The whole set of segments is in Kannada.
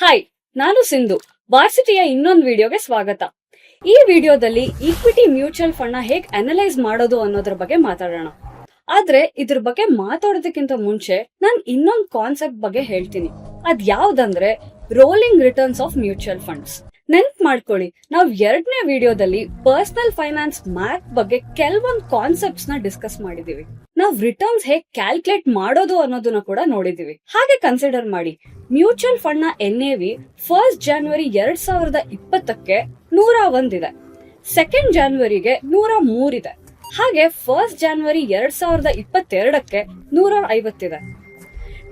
ಹಾಯ್ ನಾನು ಸಿಂಧು. ವಾರ್ಸಿಟಿಯ ಇನ್ನೊಂದು ವಿಡಿಯೋಗೆ ಸ್ವಾಗತ. ಈ ವಿಡಿಯೋದಲ್ಲಿ ಈಕ್ವಿಟಿ ಮ್ಯೂಚುವಲ್ ಫಂಡ್ನ ಹೇಗ್ ಅನಲೈಸ್ ಮಾಡೋದು ಅನ್ನೋದ್ರ ಬಗ್ಗೆ ಮಾತಾಡೋಣ. ಆದ್ರೆ ಇದ್ರ ಬಗ್ಗೆ ಮಾತಾಡೋದಕ್ಕಿಂತ ಮುಂಚೆ ನಾನ್ ಇನ್ನೊಂದ್ ಕಾನ್ಸೆಪ್ಟ್ ಬಗ್ಗೆ ಹೇಳ್ತೀನಿ. ಅದ್ ಯಾವ್ದಂದ್ರೆ rolling returns of mutual funds ನೆನ್ಪ್ ಮಾಡ್ಕೊಳ್ಳಿ, ನಾವ್ ಎರಡನೇ ವಿಡಿಯೋದಲ್ಲಿ ಪರ್ಸನಲ್ ಫೈನಾನ್ಸ್ ಮ್ಯಾಥ್ ಬಗ್ಗೆ ಕೆಲವೊಂದು ಕಾನ್ಸೆಪ್ಟ್ಸ್ನ ಡಿಸ್ಕಸ್ ಮಾಡಿದೀವಿ. ನಾವ್ ರಿಟರ್ನ್ಸ್ ಹೇಗ್ ಕ್ಯಾಲ್ಕುಲೇಟ್ ಮಾಡೋದು ಅನ್ನೋದನ್ನ ಕೂಡ ನೋಡಿದೀವಿ. ಹಾಗೆ ಕನ್ಸಿಡರ್ ಮಾಡಿ. Mutual ಫಂಡ್ನ N A V first January ಎರಡ್ ಸಾವಿರದ ಇಪ್ಪತ್ತಕ್ಕೆ ನೂರ ಒಂದಿದೆ ಸೆಕೆಂಡ್ ಜಾನ್ವರಿಗೆ ನೂರ ಮೂರಿದೆ ಹಾಗೆ ಫಸ್ಟ್ ಜಾನ್ವರಿ ಎರಡ್ ಸಾವಿರದ ಇಪ್ಪತ್ತೆರಡಕ್ಕೆ ನೂರ ಐವತ್ತಿದೆ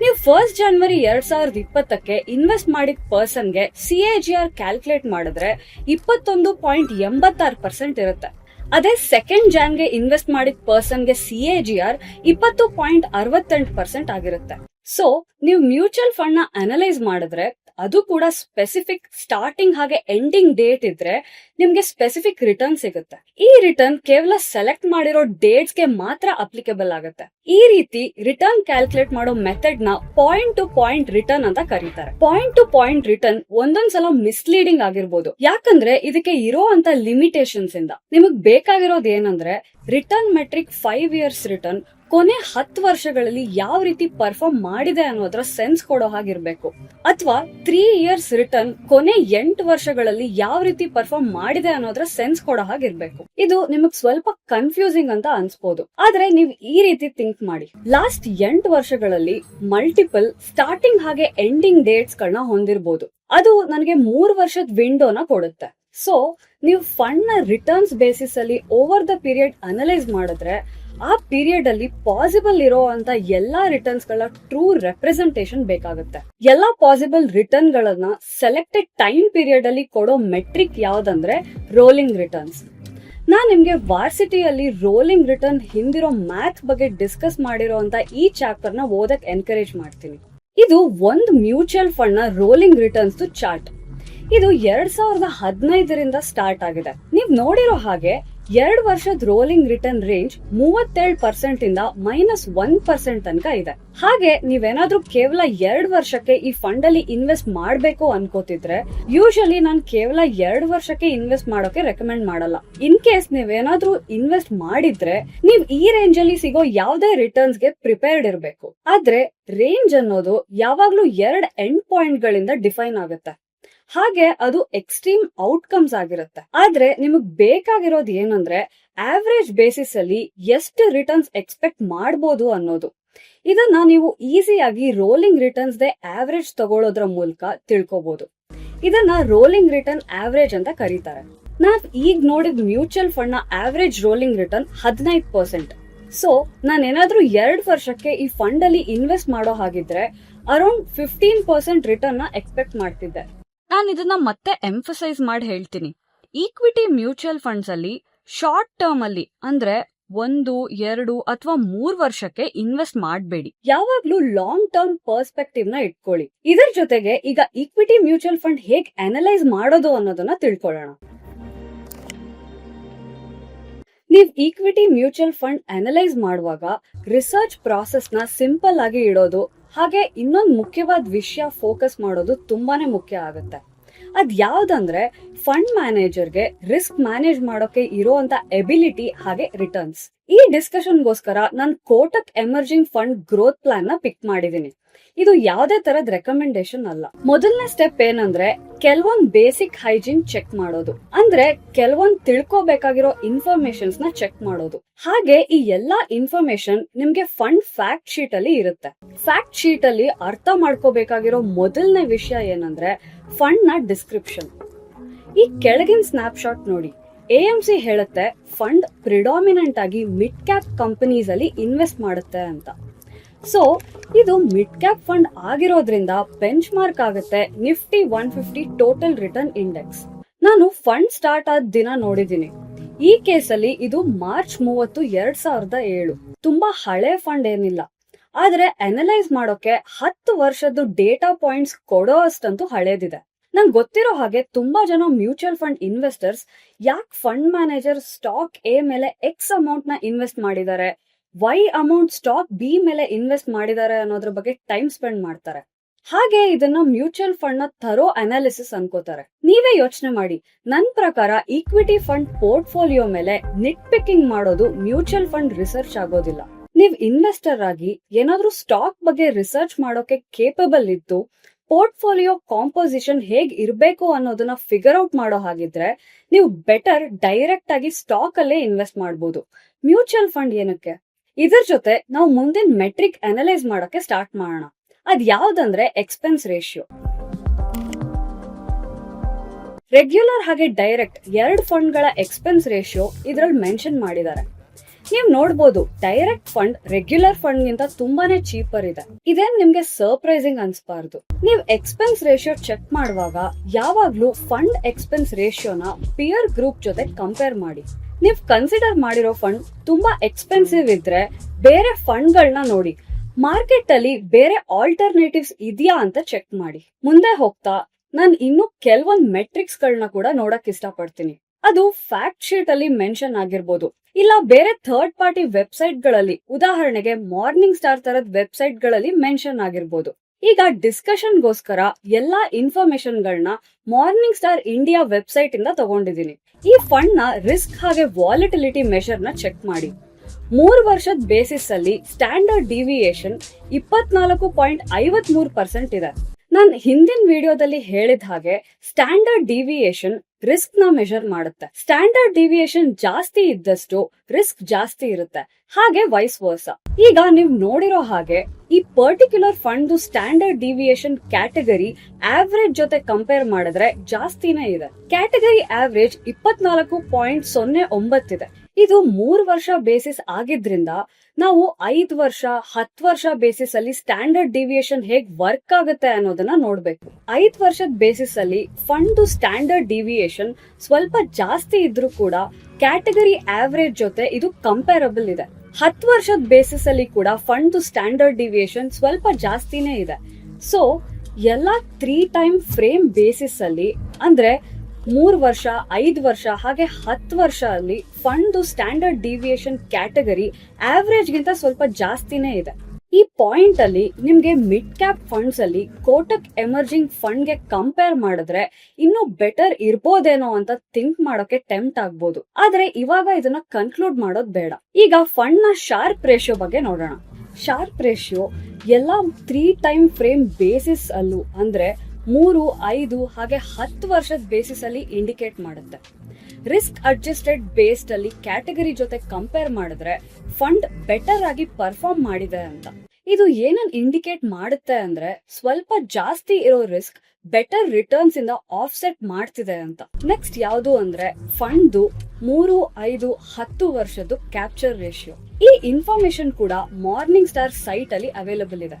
ನೀವು ಫಸ್ಟ್ ಜಾನ್ವರಿ ಎರಡ್ ಸಾವಿರದ ಇಪ್ಪತ್ತಕ್ಕೆ ಇನ್ವೆಸ್ಟ್ ಮಾಡಿದ ಪರ್ಸನ್ಗೆ C A G R calculate ಮಾಡಿದ್ರೆ ಇಪ್ಪತ್ತೊಂದು ಪಾಯಿಂಟ್ ಎಂಬತ್ತಾರು ಪರ್ಸೆಂಟ್ ಇರುತ್ತೆ. ಅದೇ ಸೆಕೆಂಡ್ ಜಾನ್ಗೆ ಇನ್ವೆಸ್ಟ್ ಮಾಡಿದ ಪರ್ಸನ್ಗೆ ಸಿ ಎ ಜಿ ಆರ್ ಇಪ್ಪತ್ತು ಪಾಯಿಂಟ್ ಅರವತ್ತೆಂಟು ಪರ್ಸೆಂಟ್ ಆಗಿರುತ್ತೆ. ಸೊ ನೀವು ಮ್ಯೂಚುವಲ್ ಫಂಡ್ನ ಅನಲೈಸ್ ಮಾಡಿದ್ರೆ, ಅದು ಕೂಡ ಸ್ಪೆಸಿಫಿಕ್ ಸ್ಟಾರ್ಟಿಂಗ್ ಹಾಗೆ ಎಂಡಿಂಗ್ ಡೇಟ್ ಇದ್ರೆ, ನಿಮ್ಗೆ ಸ್ಪೆಸಿಫಿಕ್ ರಿಟರ್ನ್ ಸಿಗುತ್ತೆ. ಈ ರಿಟರ್ನ್ ಕೇವಲ ಸೆಲೆಕ್ಟ್ ಮಾಡಿರೋ ಡೇಟ್ಸ್ಗೆ ಮಾತ್ರ ಅಪ್ಲಿಕೇಬಲ್ ಆಗುತ್ತೆ. ಈ ರೀತಿ ರಿಟರ್ನ್ ಕ್ಯಾಲ್ಕುಲೇಟ್ ಮಾಡೋ ಮೆಥಡ್ನ ಪಾಯಿಂಟ್ ಟು ಪಾಯಿಂಟ್ ರಿಟರ್ನ್ ಅಂತ ಕರೀತಾರೆ. ಪಾಯಿಂಟ್ ಟು ಪಾಯಿಂಟ್ ರಿಟರ್ನ್ ಒಂದೊಂದ್ಸಲ ಮಿಸ್ಲೀಡಿಂಗ್ ಆಗಿರ್ಬೋದು. ಯಾಕಂದ್ರೆ ಇದಕ್ಕೆ ಇರೋ ಅಂತ ಲಿಮಿಟೇಷನ್ಸ್ ಇಂದ. ನಿಮಗ್ ಬೇಕಾಗಿರೋದು ಏನಂದ್ರೆ return metric five years return ಕೊನೆ ಹತ್ತು ವರ್ಷಗಳಲ್ಲಿ ಯಾವ ರೀತಿ ಪರ್ಫಾರ್ಮ್ ಮಾಡಿದೆ ಅನ್ನೋದ್ರ ಸೆನ್ಸ್ ಕೊಡೋ ಹಾಗಿರ್ಬೇಕು. ಅಥವಾ ತ್ರೀ ಇಯರ್ಸ್ ರಿಟರ್ನ್ ಕೊನೆ ಎಂಟು ವರ್ಷಗಳಲ್ಲಿ ಯಾವ ರೀತಿ ಪರ್ಫಾರ್ಮ್ ಮಾಡಿದೆ ಅನ್ನೋದ್ರ ಸೆನ್ಸ್ ಕೊಡೋ ಹಾಗಿರ್ಬೇಕು. ಇದು ನಿಮಗ್ ಸ್ವಲ್ಪ ಕನ್ಫ್ಯೂಸಿಂಗ್ ಅಂತ ಅನ್ಸ್ಬೋದು. ಆದ್ರೆ ನೀವು ಈ ರೀತಿ ಥಿಂಕ್ ಮಾಡಿ. ಲಾಸ್ಟ್ ಎಂಟು ವರ್ಷಗಳಲ್ಲಿ ಮಲ್ಟಿಪಲ್ ಸ್ಟಾರ್ಟಿಂಗ್ ಹಾಗೆ ಎಂಡಿಂಗ್ ಡೇಟ್ಸ್ ಗಳನ್ನ ಹೊಂದಿರಬಹುದು ಅದು ನನಗೆ ಮೂರು ವರ್ಷದ ವಿಂಡೋನ ಕೊಡುತ್ತೆ. ಸೊ ನೀವು ಫಂಡ್ನ ರಿಟರ್ನ್ಸ್ ಬೇಸಿಸ್ ಅಲ್ಲಿ ಓವರ್ ದ ಪೀರಿಯಡ್ ಅನಲೈಸ್ ಮಾಡಿದ್ರೆ, ಆ ಪೀರಿಯಡ್ ಅಲ್ಲಿ ಪಾಸಿಬಲ್ ಇರೋ ಅಂತ ಎಲ್ಲಾ ರಿಟರ್ನ್ಸ್ಗಳ ಟ್ರೂ ರೆಪ್ರೆಸೆಂಟೇಶನ್ ಬೇಕಾಗುತ್ತೆ. ಎಲ್ಲಾ ಪಾಸಿಬಲ್ ರಿಟರ್ನ್ ಗಳನ್ನ ಸೆಲೆಕ್ಟೆಡ್ ಟೈಮ್ ಪೀರಿಯಡ್ ಅಲ್ಲಿ ಕೊಡೋ ಮೆಟ್ರಿಕ್ ಯಾವ್ದಂದ್ರೆ ರೋಲಿಂಗ್ ರಿಟರ್ನ್ಸ್ ನಾನ್ ನಿಮ್ಗೆ ವಾರ್ಸಿಟಿಯಲ್ಲಿ ರೋಲಿಂಗ್ ರಿಟರ್ನ್ ಹಿಂದಿರೋ ಮ್ಯಾಥ್ ಬಗ್ಗೆ ಡಿಸ್ಕಸ್ ಮಾಡಿರೋ ಅಂತ ಈ ಚಾಪ್ಟರ್ನ ಓದಕ್ ಎನ್ಕರೇಜ್ ಮಾಡ್ತೀನಿ. ಇದು ಒಂದು ಮ್ಯೂಚುವಲ್ ಫಂಡ್ನ ರೋಲಿಂಗ್ ರಿಟರ್ನ್ಸ್ ಚಾರ್ಟ್ ಇದು ಎರಡ್ ಸಾವಿರದ ಹದಿನೈದರಿಂದ ಸ್ಟಾರ್ಟ್ ಆಗಿದೆ. ನೀವ್ ನೋಡಿರೋ ಹಾಗೆ ಎರಡ್ ವರ್ಷದ ರೋಲಿಂಗ್ ರಿಟರ್ನ್ ರೇಂಜ್ ಮೂವತ್ತೇಳು ಪರ್ಸೆಂಟ್ ಇಂದ ಮೈನಸ್ ಒನ್ ಪರ್ಸೆಂಟ್ ತನಕ ಇದೆ. ಹಾಗೆ ನೀವೇನಾದ್ರೂ ಕೇವಲ ಎರಡ್ ವರ್ಷಕ್ಕೆ ಈ ಫಂಡ್ ಅಲ್ಲಿ ಇನ್ವೆಸ್ಟ್ ಮಾಡ್ಬೇಕು ಅನ್ಕೋತಿದ್ರೆ ಯೂಶಲಿ ನಾನು ಕೇವಲ ಎರಡ್ ವರ್ಷಕ್ಕೆ ಇನ್ವೆಸ್ಟ್ ಮಾಡೋಕೆ ರೆಕಮೆಂಡ್ ಮಾಡಲ್ಲ. ಇನ್ ಕೇಸ್ ನೀವೇನಾದ್ರೂ ಇನ್ವೆಸ್ಟ್ ಮಾಡಿದ್ರೆ ನೀವ್ ಈ ರೇಂಜ್ ಅಲ್ಲಿ ಸಿಗೋ ಯಾವ್ದೇ ರಿಟರ್ನ್ಸ್ಗೆ ಪ್ರಿಪೇರ್ಡ್ ಇರಬೇಕು. ಆದ್ರೆ ರೇಂಜ್ ಅನ್ನೋದು ಯಾವಾಗ್ಲೂ ಎರಡ್ ಎಂಡ್ ಪಾಯಿಂಟ್ ಗಳಿಂದ ಡಿಫೈನ್ ಆಗುತ್ತೆ. ಹಾಗೆ ಅದು ಎಕ್ಸ್ಟ್ರೀಮ್ ಔಟ್ಕಮ್ಸ್ ಆಗಿರುತ್ತೆ. ಆದ್ರೆ ನಿಮಗ್ ಬೇಕಾಗಿರೋದು ಏನಂದ್ರೆ ಆವರೇಜ್ ಬೇಸಿಸ್ ಅಲ್ಲಿ ಎಷ್ಟು ರಿಟರ್ನ್ಸ್ ಎಕ್ಸ್ಪೆಕ್ಟ್ ಮಾಡಬಹುದು ಅನ್ನೋದು. ಇದನ್ನ ನೀವು ಈಸಿಯಾಗಿ ರೋಲಿಂಗ್ ರಿಟರ್ನ್ಸ್ ದೇ ಆವರೇಜ್ ತಗೊಳ್ಳೋದ್ರ ಮೂಲಕ ತಿಳ್ಕೊಬಹುದು ಇದನ್ನ ರೋಲಿಂಗ್ ರಿಟರ್ನ್ ಆವರೇಜ್ ಅಂತ ಕರೀತಾರೆ. ನಾನ್ ಈಗ ನೋಡಿದ ಮ್ಯೂಚುವಲ್ ಫಂಡ್ನ ಆವರೇಜ್ ರೋಲಿಂಗ್ ರಿಟರ್ನ್ ಹದಿನೈದು ಪರ್ಸೆಂಟ್ ಸೊ ನಾನು ಏನಾದ್ರೂ ಎರಡ್ ವರ್ಷಕ್ಕೆ ಈ ಫಂಡ್ ಅಲ್ಲಿ ಇನ್ವೆಸ್ಟ್ ಮಾಡೋ ಹಾಗಿದ್ರೆ around fifteen percent return expect ಮಾಡ್ತಿದ್ದೆ. ನಾನು ಇದನ್ನ ಮತ್ತೆ ಎಂಫಸೈಸ್ ಮಾಡಿ ಹೇಳ್ತೀನಿ. ಈಕ್ವಿಟಿ ಮ್ಯೂಚುವಲ್ ಫಂಡ್ಸ್ ಅಲ್ಲಿ ಶಾರ್ಟ್ ಟರ್ಮ್ ಅಲ್ಲಿ ಅಂದ್ರೆ ಒಂದು, ಎರಡು ಅಥವಾ ಮೂರ್ ವರ್ಷಕ್ಕೆ ಇನ್ವೆಸ್ಟ್ ಮಾಡಬೇಡಿ. ಯಾವಾಗ್ಲೂ ಲಾಂಗ್ ಟರ್ಮ್ ಪರ್ಸ್ಪೆಕ್ಟಿವ್ನ ಇಟ್ಕೊಳ್ಳಿ. ಇದರ ಜೊತೆಗೆ ಈಗ ಈಕ್ವಿಟಿ ಮ್ಯೂಚುವಲ್ ಫಂಡ್ ಹೇಗೆ ಅನಲೈಸ್ ಮಾಡೋದು ಅನ್ನೋದನ್ನ ತಿಳ್ಕೊಳ್ಳೋಣ. ನೀವು ಈಕ್ವಿಟಿ ಮ್ಯೂಚುವಲ್ ಫಂಡ್ ಅನಲೈಸ್ ಮಾಡುವಾಗ ರಿಸರ್ಚ್ ಪ್ರಾಸೆಸ್ನ ಸಿಂಪಲ್ ಆಗಿ ಇಡೋದು ಹಾಗೆ ಇನ್ನೊಂದು ಮುಖ್ಯವಾದ ವಿಷಯ ಫೋಕಸ್ ಮಾಡೋದು ತುಂಬಾನೇ ಮುಖ್ಯ ಆಗುತ್ತೆ. ಅದ್ ಯಾವ್ದಂದ್ರೆ ಫಂಡ್ ಮ್ಯಾನೇಜರ್ಗೆ ರಿಸ್ಕ್ ಮ್ಯಾನೇಜ್ ಮಾಡೋಕೆ ಇರುವಂತ ಎಬಿಲಿಟಿ ಹಾಗೆ ರಿಟರ್ನ್ಸ್ ಈ ಡಿಸ್ಕಷನ್ಗೋಸ್ಕರ ನಾನು ಕೋಟಕ್ ಎಮರ್ಜಿಂಗ್ ಫಂಡ್ ಗ್ರೋತ್ ಪ್ಲಾನ್ನ ಪಿಕ್ ಮಾಡಿದೀನಿ. ಇದು ಯಾವುದೇ ತರದ ರೆಕಮೆಂಡೇಶನ್ ಅಲ್ಲ. ಮೊದಲನೇ ಸ್ಟೆಪ್ ಏನಂದ್ರೆ ಕೆಲವೊಂದ್ ಬೇಸಿಕ್ ಹೈಜೀನ್ ಚೆಕ್ ಮಾಡೋದು. ಅಂದ್ರೆ ಕೆಲವೊಂದ್ ತಿಳ್ಕೋಬೇಕಾಗಿರೋ ಇನ್ಫಾರ್ಮೇಶನ್ಸ್ನ ಚೆಕ್ ಮಾಡೋದು. ಹಾಗೆ ಈ ಎಲ್ಲಾ ಇನ್ಫಾರ್ಮೇಶನ್ ನಿಮ್ಗೆ ಫಂಡ್ ಫ್ಯಾಕ್ಟ್ ಶೀಟ್ ಅಲ್ಲಿ ಇರುತ್ತೆ. ಫ್ಯಾಕ್ಟ್ ಶೀಟ್ ಅಲ್ಲಿ ಅರ್ಥ ಮಾಡ್ಕೋಬೇಕಾಗಿರೋ ಮೊದಲನೇ ವಿಷಯ ಏನಂದ್ರೆ ಫಂಡ್ನ ಡಿಸ್ಕ್ರಿಪ್ಷನ್ ಈ ಕೆಳಗಿನ ಸ್ನಾಪ್ ಶಾಟ್ ನೋಡಿ ಎ ಸಿ ಹೇಳುತ್ತೆ ಫಂಡ್ ಪ್ರಿಡಾಮಿನೆಂಟ್ ಆಗಿ ಮಿಡ್ ಕ್ಯಾಪ್ ಕಂಪನೀಸ್ ಅಲ್ಲಿ ಇನ್ವೆಸ್ಟ್ ಮಾಡುತ್ತೆ ಅಂತ. ಸೊ ಇದು ಮಿಡ್ ಕ್ಯಾಪ್ ಫಂಡ್ ಆಗಿರೋದ್ರಿಂದ ಬೆಂಚ್ ಮಾರ್ಕ್ ಆಗುತ್ತೆ. Nifty one fifty total return index ನಾನು ಫಂಡ್ ಸ್ಟಾರ್ಟ್ ಆದ ದಿನ ನೋಡಿದ್ದೀನಿ. ಈ ಕೇಸಲ್ಲಿ ಇದು ಮಾರ್ಚ್ ಮೂವತ್ತು ಎರಡ್ ಸಾವಿರದ ಏಳು. ತುಂಬಾ ಹಳೆ ಫಂಡ್ ಏನಿಲ್ಲ. ಆದ್ರೆ ಅನಲೈಸ್ ಮಾಡೋಕೆ ಹತ್ತು ವರ್ಷದ್ದು ಡೇಟಾ ಪಾಯಿಂಟ್ಸ್ ಕೊಡೋ ಅಷ್ಟಂತೂ ಹಳೇದಿದೆ. ನಂಗೆ ಗೊತ್ತಿರೋ ಹಾಗೆ ತುಂಬಾ ಜನ ಮ್ಯೂಚುವಲ್ ಫಂಡ್ ಇನ್ವೆಸ್ಟರ್ಸ್ ಯಾಕೆ ಫಂಡ್ ಮ್ಯಾನೇಜರ್ ಸ್ಟಾಕ್ ಎ ಮೇಲೆ ಎಕ್ಸ್ ಅಮೌಂಟ್ನ ಇನ್ವೆಸ್ಟ್ ಮಾಡಿದ್ದಾರೆ? ವೈ ಅಮೌಂಟ್ ಸ್ಟಾಕ್ ಬಿ ಮೇಲೆ ಇನ್ವೆಸ್ಟ್ ಮಾಡಿದ್ದಾರೆ ಅನ್ನೋದ್ರ ಬಗ್ಗೆ ಟೈಮ್ ಸ್ಪೆಂಡ್ ಮಾಡ್ತಾರೆ. ಹಾಗೆ ಇದನ್ನ ಮ್ಯೂಚುವಲ್ ಫಂಡ್ನ ತರೋ ಅನಾಲಿಸಿಸ್ ಅನ್ಕೋತಾರೆ. ನೀವೇ ಯೋಚನೆ ಮಾಡಿ, ನನ್ ಪ್ರಕಾರ ಈಕ್ವಿಟಿ ಫಂಡ್ ಪೋರ್ಟ್ಫೋಲಿಯೋ ಮೇಲೆ ನಿಟ್ ಪಿಕ್ಕಿಂಗ್ ಮಾಡೋದು ಮ್ಯೂಚುವಲ್ ಫಂಡ್ ರಿಸರ್ಚ್ ಆಗೋದಿಲ್ಲ. ನೀವ್ ಇನ್ವೆಸ್ಟರ್ ಆಗಿ ಏನಾದ್ರೂ ಸ್ಟಾಕ್ ಬಗ್ಗೆ ರಿಸರ್ಚ್ ಮಾಡೋಕೆ ಕೇಪಬಲ್ ಇದ್ದು ಪೋರ್ಟ್ಫೋಲಿಯೋ ಕಾಂಪೋಸಿಷನ್ ಹೇಗ್ ಇರಬೇಕು ಅನ್ನೋದನ್ನ ಫಿಗರ್ ಔಟ್ ಮಾಡೋ ಹಾಗಿದ್ರೆ, ನೀವು ಬೆಟರ್ ಡೈರೆಕ್ಟ್ ಆಗಿ ಸ್ಟಾಕ್ ಅಲ್ಲೇ ಇನ್ವೆಸ್ಟ್ ಮಾಡಬಹುದು ಮ್ಯೂಚುವಲ್ ಫಂಡ್ ಏನಕ್ಕೆ? ಇದ್ರ ಜೊತೆ ನಾವು ಮುಂದಿನ ಮೆಟ್ರಿಕ್ ಅನಲೈಸ್ ಮಾಡೋಕೆ ಸ್ಟಾರ್ಟ್ ಮಾಡೋಣ. ಅದ್ ಯಾವ್ದಂದ್ರೆ ಎಕ್ಸ್ಪೆನ್ಸ್ ರೇಷಿಯೋ ರೆಗ್ಯುಲರ್ ಹಾಗೆ ಡೈರೆಕ್ಟ್ ಎರಡು ಫಂಡ್ಗಳ ಎಕ್ಸ್ಪೆನ್ಸ್ ರೇಷಿಯೋ ಇದ್ರಲ್ಲಿ ಮೆನ್ಷನ್ ಮಾಡಿದ್ದಾರೆ ನೀವ್ ನೋಡ್ಬೋದು ಡೈರೆಕ್ಟ್ ಫಂಡ್ ರೆಗ್ಯುಲರ್ ಫಂಡ್ ಗಿಂತ ತುಂಬಾನೇ ಚೀಪರ್ ಇದೆ. ಇದೇನ್ ನಿಮ್ಗೆ ಸರ್ಪ್ರೈಸಿಂಗ್ ಅನ್ಸ್ಬಾರ್ದು. ನೀವು ಎಕ್ಸ್ಪೆನ್ಸ್ ರೇಷಿಯೋ ಚೆಕ್ ಮಾಡುವಾಗ ಯಾವಾಗ್ಲೂ ಫಂಡ್ ಎಕ್ಸ್ಪೆನ್ಸ್ ರೇಷಿಯೋನ ಪಿಯರ್ ಗ್ರೂಪ್ ಜೊತೆ ಕಂಪೇರ್ ಮಾಡಿ. ನೀವ್ ಕನ್ಸಿಡರ್ ಮಾಡಿರೋ ಫಂಡ್ ತುಂಬಾ ಎಕ್ಸ್ಪೆನ್ಸಿವ್ ಇದ್ರೆ ಬೇರೆ ಫಂಡ್ಗಳನ್ನ ನೋಡಿ. ಮಾರ್ಕೆಟ್ ಅಲ್ಲಿ ಬೇರೆ ಆಲ್ಟರ್ನೇಟಿವ್ಸ್ ಇದೆಯಾ ಅಂತ ಚೆಕ್ ಮಾಡಿ. ಮುಂದೆ ಹೋಗ್ತಾ, ನಾನು ಇನ್ನು ಕೆಲವೊಂದ್ ಮೆಟ್ರಿಕ್ಸ್ ಗಳನ್ನ ಕೂಡ ನೋಡಕ್ ಇಷ್ಟಪಡ್ತೀನಿ. ಅದು ಫ್ಯಾಕ್ಟ್ ಶೀಟ್ ಅಲ್ಲಿ ಮೆನ್ಷನ್ ಆಗಿರ್ಬೋದು. ಇಲ್ಲ ಬೇರೆ ಥರ್ಡ್ ಪಾರ್ಟಿ ವೆಬ್ಸೈಟ್ಗಳಲ್ಲಿ, ಉದಾಹರಣೆಗೆ ಮಾರ್ನಿಂಗ್ ಸ್ಟಾರ್ ತರದ ವೆಬ್ಸೈಟ್ಗಳಲ್ಲಿ ಮೆನ್ಷನ್ ಆಗಿರ್ಬೋದು. ಈಗ ಡಿಸ್ಕಷನ್ಗೋಸ್ಕರ ಎಲ್ಲಾ ಇನ್ಫಾರ್ಮೇಶನ್ ಗಳನ್ನ ಮಾರ್ನಿಂಗ್ ಸ್ಟಾರ್ ಇಂಡಿಯಾ ವೆಬ್ಸೈಟ್ ಇಂದ ತಗೊಂಡಿದ್ದೀನಿ. ಈ ಫಂಡ್ನ ರಿಸ್ಕ್ ಹಾಗೆ ವಾಲಿಟಿಲಿಟಿ ಮೆಷರ್ನ ಚೆಕ್ ಮಾಡಿ. ಮೂರು ವರ್ಷದ ಬೇಸಿಸ್ ಅಲ್ಲಿ ಸ್ಟ್ಯಾಂಡರ್ಡ್ ಡಿವಿಯೇಷನ್ ಇಪ್ಪತ್ನಾಲ್ಕು ಪಾಯಿಂಟ್ ಐವತ್ ಮೂರು ಪರ್ಸೆಂಟ್ ಇದೆ. ನಾನ್ ಹಿಂದಿನ ವಿಡಿಯೋದಲ್ಲಿ ಹೇಳಿದ ಹಾಗೆ ಸ್ಟ್ಯಾಂಡರ್ಡ್ ಡಿವಿಯೇಷನ್ ರಿಸ್ಕ್ನ ಮೆಷರ್ ಮಾಡುತ್ತೆ. ಸ್ಟ್ಯಾಂಡರ್ಡ್ ಡಿವಿಯೇಷನ್ ಜಾಸ್ತಿ ಇದ್ದಷ್ಟು ರಿಸ್ಕ್ ಜಾಸ್ತಿ ಇರುತ್ತೆ. ಹಾಗೆ ವೈಸ್ ವರ್ಸ ಈಗ ನೀವು ನೋಡಿರೋ ಹಾಗೆ ಈ particular fund standard deviation category average ಜೊತೆ ಕಂಪೇರ್ ಮಾಡಿದ್ರೆ ಜಾಸ್ತಿನೇ ಇದೆ. ಕ್ಯಾಟಗರಿ ಆವರೇಜ್ ಇಪ್ಪತ್ನಾಲ್ಕು ಪಾಯಿಂಟ್ ಸೊನ್ನೆ ಒಂಬತ್ತಿದೆ ಇದು. ಮೂರು ವರ್ಷ ಬೇಸಿಸ್ ಆಗಿದ್ರಿಂದ ನಾವು ಐದ್ ವರ್ಷ, ಹತ್ತು ವರ್ಷ ಬೇಸಿಸ್ ಅಲ್ಲಿ ಸ್ಟ್ಯಾಂಡರ್ಡ್ ಡಿವಿಯೇಷನ್ ಹೇಗ್ ವರ್ಕ್ ಆಗುತ್ತೆ ಅನ್ನೋದನ್ನ ನೋಡ್ಬೇಕು. ಐದ್ ವರ್ಷದ ಬೇಸಿಸ್ ಅಲ್ಲಿ ಫಂಡ್ ಸ್ಟ್ಯಾಂಡರ್ಡ್ ಡಿವಿಯೇಷನ್ ಸ್ವಲ್ಪ ಜಾಸ್ತಿ ಇದ್ರೂ ಕೂಡ ಕ್ಯಾಟಗರಿ ಆವರೇಜ್ ಜೊತೆ ಇದು ಕಂಪೇರಬಲ್ ಇದೆ. ಹತ್ತು ವರ್ಷದ ಬೇಸಿಸ್ ಅಲ್ಲಿ ಕೂಡ ಫಂಡ್ ಸ್ಟ್ಯಾಂಡರ್ಡ್ ಡಿವಿಯೇಷನ್ ಸ್ವಲ್ಪ ಜಾಸ್ತಿನೇ ಇದೆ. ಸೊ ಎಲ್ಲಾ ತ್ರೀ ಟೈಮ್ ಫ್ರೇಮ್ ಬೇಸಿಸ್ ಅಲ್ಲಿ ಅಂದ್ರೆ ಮೂರ್ ವರ್ಷ, ಐದು ವರ್ಷ, ಹಾಗೆ ಹತ್ತು ವರ್ಷ ಅಲ್ಲಿ fund standard deviation category average ಗಿಂತ ಸ್ವಲ್ಪ ಜಾಸ್ತಿನೇ ಇದೆ. ಈ ಪಾಯಿಂಟ್ ಅಲ್ಲಿ ನಿಮ್ಗೆ ಮಿಡ್ ಕ್ಯಾಪ್ ಫಂಡ್ಸ್ ಅಲ್ಲಿ ಕೋಟಕ್ ಎಮರ್ಜಿಂಗ್ ಫಂಡ್ಗೆ ಕಂಪೇರ್ ಮಾಡಿದ್ರೆ ಇನ್ನೂ ಬೆಟರ್ ಇರ್ಬೋದೇನೋ ಅಂತ ಥಿಂಕ್ ಮಾಡೋಕೆ ಟೆಂಪ್ಟ್ ಆಗ್ಬೋದು. ಆದ್ರೆ ಇವಾಗ ಇದನ್ನ ಕನ್ಕ್ಲೂಡ್ ಮಾಡೋದ್ ಬೇಡ. ಈಗ ಫಂಡ್ನ ಶಾರ್ಪ್ ರೇಷಿಯೋ ಬಗ್ಗೆ ನೋಡೋಣ. ಶಾರ್ಪ್ ರೇಷಿಯೋ ಎಲ್ಲಾ ತ್ರೀ ಟೈಮ್ ಫ್ರೇಮ್ ಬೇಸಿಸ್ ಅಲ್ಲೂ ಅಂದ್ರೆ ಮೂರು, ಐದು, ಹಾಗೆ ಹತ್ತು ವರ್ಷದ ಬೇಸಿಸ್ ಅಲ್ಲಿ ಇಂಡಿಕೇಟ್ ಮಾಡುತ್ತೆ. ರಿಸ್ಕ್ ಅಡ್ಜಸ್ಟೆಡ್ ಬೇಸ್ಡ್ ಅಲ್ಲಿ ಕ್ಯಾಟಗರಿ ಜೊತೆ ಕಂಪೇರ್ ಮಾಡಿದ್ರೆ ಫಂಡ್ ಬೆಟರ್ ಆಗಿ ಪರ್ಫಾರ್ಮ್ ಮಾಡಿದೆ ಅಂತ. ಇದು ಏನನ್ ಇಂಡಿಕೇಟ್ ಮಾಡುತ್ತೆ ಅಂದ್ರೆ ಸ್ವಲ್ಪ ಜಾಸ್ತಿ ಇರೋ ರಿಸ್ಕ್ ಬೆಟರ್ ರಿಟರ್ನ್ಸ್ ಇಂದ ಆಫ್ಸೆಟ್ ಮಾಡ್ತಿದೆ ಅಂತ. ನೆಕ್ಸ್ಟ್ ಯಾವುದು ಅಂದ್ರೆ ಫಂಡ್ ಮೂರು, ಐದು, ಹತ್ತು ವರ್ಷದ್ದು ಕ್ಯಾಪ್ಚರ್ ರೇಷಿಯೋ ಈ ಇನ್ಫಾರ್ಮೇಶನ್ ಕೂಡ ಮಾರ್ನಿಂಗ್ ಸ್ಟಾರ್ ಸೈಟ್ ಅಲ್ಲಿ ಅವೈಲಬಲ್ ಇದೆ.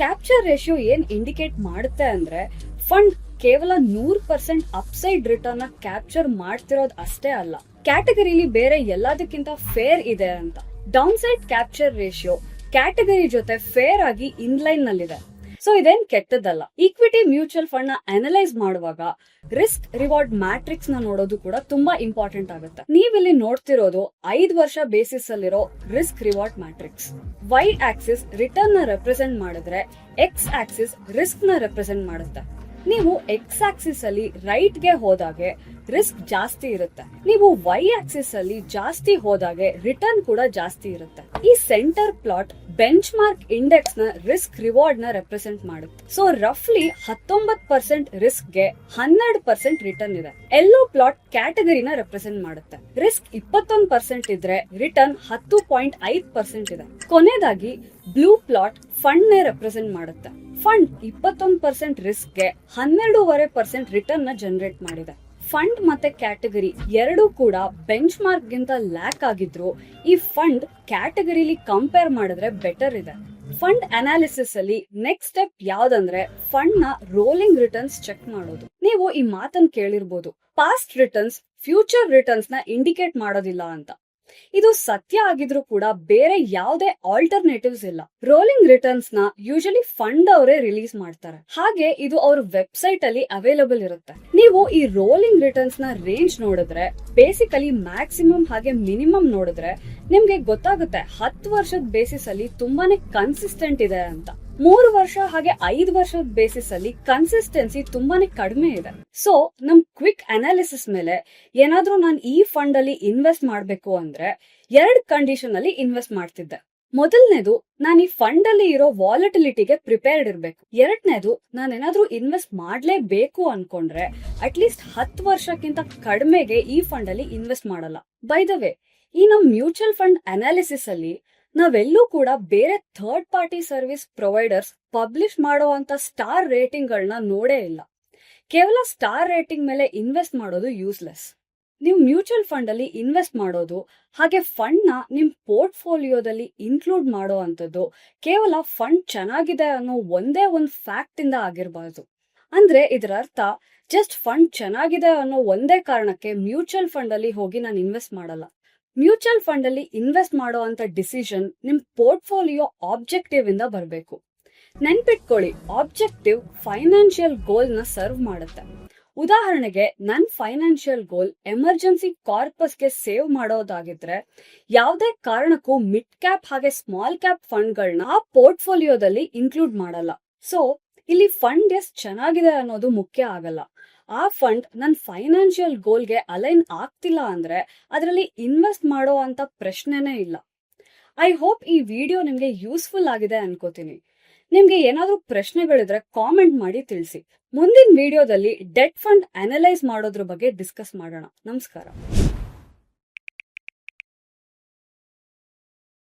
ಕ್ಯಾಪ್ಚರ್ ರೇಷಿಯೋ ಏನ್ ಇಂಡಿಕೇಟ್ ಮಾಡುತ್ತೆ ಅಂದ್ರೆ ಫಂಡ್ ಕೇವಲ ನೂರ್ ಪರ್ಸೆಂಟ್ ಅಪ್ಸೈಡ್ ರಿಟರ್ನ್ ಕ್ಯಾಪ್ಚರ್ ಮಾಡ್ತಿರೋದು ಅಷ್ಟೇ ಅಲ್ಲ. ಕ್ಯಾಟಗರಿಲಿ ಬೇರೆ ಎಲ್ಲದಕ್ಕಿಂತ ಫೇರ್ ಇದೆ ಅಂತ. Downside capture ratio category ಜೊತೆ ಫೇರ್ ಆಗಿ ಇನ್ಲೈನ್ ನಲ್ಲಿದೆ. ಸೊ ಇದೇನ್ ಕೆಟ್ಟದಲ್ಲ ಈಕ್ವಿಟಿ ಮ್ಯೂಚುವಲ್ ಫಂಡ್ನ ಅನಲೈಸ್ ಮಾಡುವಾಗ ರಿಸ್ಕ್ ರಿವಾರ್ಡ್ ಮ್ಯಾಟ್ರಿಕ್ಸ್ನ ನೋಡೋದು ಕೂಡ ತುಂಬಾ ಇಂಪಾರ್ಟೆಂಟ್ ಆಗುತ್ತೆ. ನೀವಿಲ್ಲಿ ನೋಡ್ತಿರೋದು ಐದ್ ವರ್ಷ ಬೇಸಿಸ್ ಅಲ್ಲಿರೋ risk reward matrix Y axis ರಿಟರ್ನ್ನ represent ಮಾಡಿದ್ರೆ ಎಕ್ಸ್ ಆಕ್ಸಿಸ್ ರಿಸ್ಕ್ನ ರೆಪ್ರೆಸೆಂಟ್ ಮಾಡುತ್ತೆ. ನೀವು ಎಕ್ಸ್ ಆಕ್ಸಿಸ್ ಅಲ್ಲಿ ರೈಟ್ಗೆ ಹೋದಾಗೆ ರಿಸ್ಕ್ ಜಾಸ್ತಿ ಇರುತ್ತೆ. ನೀವು ವೈ ಆಕ್ಸಿಸ್ ಅಲ್ಲಿ ಜಾಸ್ತಿ ಹೋದಾಗೆ ರಿಟರ್ನ್ ಕೂಡ ಜಾಸ್ತಿ ಇರುತ್ತೆ. ಈ ಸೆಂಟರ್ ಪ್ಲಾಟ್ ಬೆಂಚ್ ಮಾರ್ಕ್ ಇಂಡೆಕ್ಸ್ನ ರಿಸ್ಕ್ ರಿವಾರ್ಡ್ನ ರೆಪ್ರೆಸೆಂಟ್ ಮಾಡುತ್ತೆ. ಸೊ ರಫ್ಲಿ ಹತ್ತೊಂಬತ್ ಪರ್ಸೆಂಟ್ ರಿಸ್ಕ್ಗೆ ಹನ್ನೆರಡು ಪರ್ಸೆಂಟ್ ರಿಟರ್ನ್ ಇದೆ. ಎಲ್ಲೋ ಪ್ಲಾಟ್ ಕ್ಯಾಟಗರಿನ ರೆಪ್ರೆಸೆಂಟ್ ಮಾಡುತ್ತೆ. ರಿಸ್ಕ್ ಇಪ್ಪತ್ತೊಂದು ಪರ್ಸೆಂಟ್ ಇದ್ರೆ ರಿಟರ್ನ್ ಹತ್ತು ಪಾಯಿಂಟ್ ಐದ್ ಪರ್ಸೆಂಟ್ ಇದೆ. ಕೊನೆಯದಾಗಿ ಬ್ಲೂ ಪ್ಲಾಟ್ ಫಂಡ್ ನೇ ರೆಪ್ರೆಸೆಂಟ್ ಮಾಡುತ್ತೆ. ಫಂಡ್ ಇಪ್ಪತ್ತೊಂದು ಪರ್ಸೆಂಟ್ ರಿಸ್ಕ್ಗೆ ಹನ್ನೆರಡೂವರೆ ಪರ್ಸೆಂಟ್ ರಿಟರ್ನ್ನ ಜನರೇಟ್ ಮಾಡಿದೆ. ಫಂಡ್ ಮತ್ತೆ ಕ್ಯಾಟಗರಿ ಎರಡೂ ಕೂಡ ಬೆಂಚ್ ಮಾರ್ಕ್ ಗಿಂತ ಲ್ಯಾಕ್ ಆಗಿದ್ರು. ಈ ಫಂಡ್ ಕ್ಯಾಟಗರಿಲಿ ಕಂಪೇರ್ ಮಾಡಿದ್ರೆ ಬೆಟರ್ ಇದೆ. ಫಂಡ್ ಅನಾಲಿಸಿಸ್ ಅಲ್ಲಿ ನೆಕ್ಸ್ಟ್ ಸ್ಟೆಪ್ ಯಾವ್ದಂದ್ರೆ ಫಂಡ್ನ ರೋಲಿಂಗ್ ರಿಟರ್ನ್ಸ್ ಚೆಕ್ ಮಾಡೋದು. ನೀವು ಈ ಮಾತನ್ನ ಕೇಳಿರ್ಬೋದು. ಪಾಸ್ಟ್ ರಿಟರ್ನ್ಸ್ ಫ್ಯೂಚರ್ ರಿಟರ್ನ್ಸ್ನ ಇಂಡಿಕೇಟ್ ಮಾಡೋದಿಲ್ಲ ಅಂತ. ಇದು ಸತ್ಯ ಆಗಿದ್ರು ಕೂಡ ಬೇರೆ ಯಾವುದೇ ಆಲ್ಟರ್ನೇಟಿವ್ಸ್ ಇಲ್ಲ. ರೋಲಿಂಗ್ ರಿಟರ್ನ್ಸ್ನ ಯೂಶಲಿ ಫಂಡ್ ಅವರೇ ರಿಲೀಸ್ ಮಾಡ್ತಾರೆ. ಹಾಗೆ ಇದು ಅವ್ರ ವೆಬ್ಸೈಟ್ ಅಲ್ಲಿ ಅವೈಲಬಲ್ ಇರುತ್ತೆ. ನೀವು ಈ ರೋಲಿಂಗ್ ರಿಟರ್ನ್ಸ್ನ ರೇಂಜ್ ನೋಡಿದ್ರೆ ಬೇಸಿಕಲಿ ಮ್ಯಾಕ್ಸಿಮಮ್ ಹಾಗೆ ಮಿನಿಮಮ್ ನೋಡಿದ್ರೆ ನಿಮ್ಗೆ ಗೊತ್ತಾಗುತ್ತೆ ಹತ್ತು ವರ್ಷದ ಬೇಸಿಸ್ ಅಲ್ಲಿ ತುಂಬಾನೇ ಕನ್ಸಿಸ್ಟೆಂಟ್ ಇದೆ ಅಂತ. ಮೂರು ವರ್ಷ ಹಾಗೆ ಐದು ವರ್ಷದ ಬೇಸಿಸ್ ಅಲ್ಲಿ ಕನ್ಸಿಸ್ಟೆನ್ಸಿ ತುಂಬಾನೇ ಕಡಿಮೆ ಇದೆ. ಸೊ ನಮ್ ಕ್ವಿಕ್ ಅನಾಲಿಸಿಸ್ ಮೇಲೆ ಏನಾದ್ರೂ ನಾನು ಈ ಫಂಡ್ ಅಲ್ಲಿ ಇನ್ವೆಸ್ಟ್ ಮಾಡ್ಬೇಕು ಅಂದ್ರೆ ಎರಡ್ ಕಂಡೀಷನ್ ಅಲ್ಲಿ ಇನ್ವೆಸ್ಟ್ ಮಾಡ್ತಿದ್ದೆ. ಮೊದಲನೇದು, ನಾನು ಈ ಫಂಡ್ ಅಲ್ಲಿ ಇರೋ ವಾಲಟಿಲಿಟಿಗೆ ಪ್ರಿಪೇರ್ಡ್ ಇರಬೇಕು. ಎರಡನೇದು ನಾನೇನಾದ್ರೂ ಇನ್ವೆಸ್ಟ್ ಮಾಡ್ಲೇಬೇಕು ಅನ್ಕೊಂಡ್ರೆ ಅಟ್ಲೀಸ್ಟ್ ಹತ್ತು ವರ್ಷಕ್ಕಿಂತ ಕಡಿಮೆಗೆ ಈ ಫಂಡ್ ಅಲ್ಲಿ ಇನ್ವೆಸ್ಟ್ ಮಾಡಲ್ಲ. ಬೈ ದ ವೇ ಈ ನಮ್ ಮ್ಯೂಚುವಲ್ ಫಂಡ್ ಅನಾಲಿಸಿಸ್ ಅಲ್ಲಿ ನಾವೆಲ್ಲೂ ಕೂಡ ಬೇರೆ third party service providers publish ಮಾಡುವಂತ ಸ್ಟಾರ್ ರೇಟಿಂಗ್ ಗಳನ್ನ ನೋಡೇ ಇಲ್ಲ. ಕೇವಲ ಸ್ಟಾರ್ ರೇಟಿಂಗ್ ಮೇಲೆ ಇನ್ವೆಸ್ಟ್ ಮಾಡೋದು ಯೂಸ್ಲೆಸ್ ನೀವು ಮ್ಯೂಚುವಲ್ ಫಂಡ್ ಅಲ್ಲಿ ಇನ್ವೆಸ್ಟ್ ಮಾಡೋದು, ಹಾಗೆ ಫಂಡ್ನ ನಿಮ್ ಪೋರ್ಟ್ಫೋಲಿಯೋದಲ್ಲಿ ಇನ್ಕ್ಲೂಡ್ ಮಾಡೋ ಅಂತದ್ದು ಕೇವಲ ಫಂಡ್ ಚೆನ್ನಾಗಿದೆ ಅನ್ನೋ ಒಂದೇ ಒಂದು ಫ್ಯಾಕ್ಟ್ ಇಂದ ಆಗಿರಬಾರ್ದು. ಅಂದ್ರೆ ಇದರ ಅರ್ಥ ಜಸ್ಟ್ ಫಂಡ್ ಚೆನ್ನಾಗಿದೆ ಅನ್ನೋ ಒಂದೇ ಕಾರಣಕ್ಕೆ ಮ್ಯೂಚುವಲ್ ಫಂಡ್ ಅಲ್ಲಿ ಹೋಗಿ ನಾನು ಇನ್ವೆಸ್ಟ್ ಮಾಡಲ್ಲ. ಮ್ಯೂಚುವಲ್ ಫಂಡ್ ಅಲ್ಲಿ ಇನ್ವೆಸ್ಟ್ ಮಾಡೋ ಅಂತ ಡಿಸಿಷನ್ ನಿಮ್ ಪೋರ್ಟ್ಫೋಲಿಯೋ ಆಬ್ಜೆಕ್ಟಿವ್ ಇಂದ ಬರಬೇಕು. ನೆನ್ಪಿಟ್ಕೊಳ್ಳಿ, ಆಬ್ಜೆಕ್ಟಿವ್ ಫೈನಾನ್ಷಿಯಲ್ ಗೋಲ್ನ ಸರ್ವ್ ಮಾಡುತ್ತೆ. ಉದಾಹರಣೆಗೆ, ನನ್ ಫೈನಾನ್ಷಿಯಲ್ ಗೋಲ್ ಎಮರ್ಜೆನ್ಸಿ ಕಾರ್ಪಸ್ಗೆ ಸೇವ್ ಮಾಡೋದಾಗಿದ್ರೆ, ಯಾವುದೇ ಕಾರಣಕ್ಕೂ ಮಿಡ್ ಕ್ಯಾಪ್ ಹಾಗೆ ಸ್ಮಾಲ್ ಕ್ಯಾಪ್ ಫಂಡ್ಗಳನ್ನ ಆ ಪೋರ್ಟ್ಫೋಲಿಯೋದಲ್ಲಿ ಇನ್ಕ್ಲೂಡ್ ಮಾಡಲ್ಲ. ಸೊ, ಇಲ್ಲಿ ಫಂಡ್ ಎಷ್ಟು ಚೆನ್ನಾಗಿದೆ ಅನ್ನೋದು ಮುಖ್ಯ ಆಗಲ್ಲ. ಆ ಫಂಡ್ ನನ್ನ ಫೈನಾನ್ಷಿಯಲ್ ಗೋಲ್ಗೆ ಅಲೈನ್ ಆಗ್ತಿಲ್ಲ ಅಂದ್ರೆ ಅದರಲ್ಲಿ ಇನ್ವೆಸ್ಟ್ ಮಾಡೋ ಅಂತ ಪ್ರಶ್ನೆನೇ ಇಲ್ಲ. ಐ ಹೋಪ್ ಈ ವಿಡಿಯೋ ನಿಮಗೆ ಯೂಸ್ಫುಲ್ ಆಗಿದೆ ಅನ್ಕೋತೀನಿ. ನಿಮ್ಗೆ ಏನಾದ್ರೂ ಪ್ರಶ್ನೆಗಳಿದ್ರೆ ಕಾಮೆಂಟ್ ಮಾಡಿ ತಿಳಿಸಿ. ಮುಂದಿನ ವಿಡಿಯೋದಲ್ಲಿ ಡೆಟ್ ಫಂಡ್ ಅನಲೈಸ್ ಮಾಡೋದ್ರ ಬಗ್ಗೆ ಡಿಸ್ಕಸ್ ಮಾಡೋಣ. ನಮಸ್ಕಾರ.